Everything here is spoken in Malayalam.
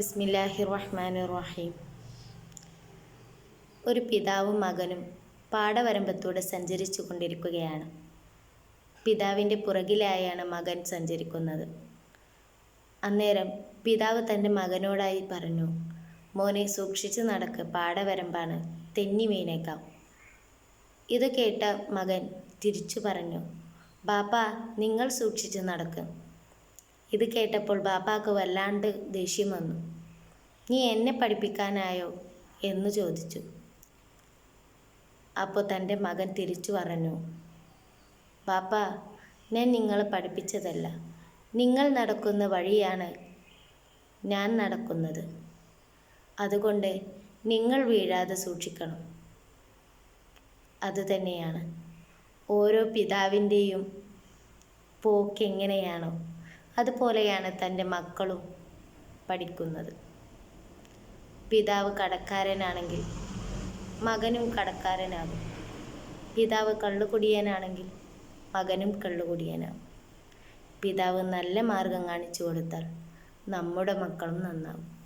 ബിസ്മില്ലാഹി റഹ്മാൻ റഹീം ഒരു പിതാവും മകനും പാടവരമ്പത്തൂടെ സഞ്ചരിച്ചു കൊണ്ടിരിക്കുകയാണ് പിതാവിന്റെ പുറകിലായാണ് മകൻ സഞ്ചരിക്കുന്നത്. അന്നേരം പിതാവ് തന്റെ മകനോടായി പറഞ്ഞു മോനെ സൂക്ഷിച്ച് നടക്ക് പാടവരമ്പാണ് തെന്നി വീണേക്കാം. ഇത് കേട്ട മകൻ തിരിച്ചു പറഞ്ഞു ബാപ്പ നിങ്ങൾ സൂക്ഷിച്ച് നടക്ക്. ഇത് കേട്ടപ്പോൾ ബാപ്പാക്ക് വല്ലാണ്ട് ദേഷ്യം വന്നു. നീ എന്നെ പഠിപ്പിക്കാനായോ? എന്ന് ചോദിച്ചു. അപ്പോൾ തന്റെ മകൻ തിരിച്ചു പറഞ്ഞു പാപ്പ ഞാൻ നിങ്ങളെ പഠിപ്പിച്ചതല്ല. നിങ്ങൾ നടക്കുന്ന വഴിയാണ് ഞാൻ നടക്കുന്നത്. അതുകൊണ്ട് നിങ്ങൾ വീഴാതെ സൂക്ഷിക്കണം. അതുതന്നെയാണ് ഓരോ പിതാവിന്റെയും പോക്ക് എങ്ങനെയാണോ അതുപോലെയാണ് തന്റെ മക്കളും പഠിക്കുന്നത്. പിതാവ് കടക്കാരനാണെങ്കിൽ മകനും കടക്കാരനാകും. പിതാവ് കള്ളുകുടിയനാണെങ്കിൽ മകനും കള്ളുകുടിയനാകും. പിതാവ് നല്ല മാർഗം കാണിച്ചു കൊടുത്താൽ നമ്മുടെ മക്കളും നന്നാവും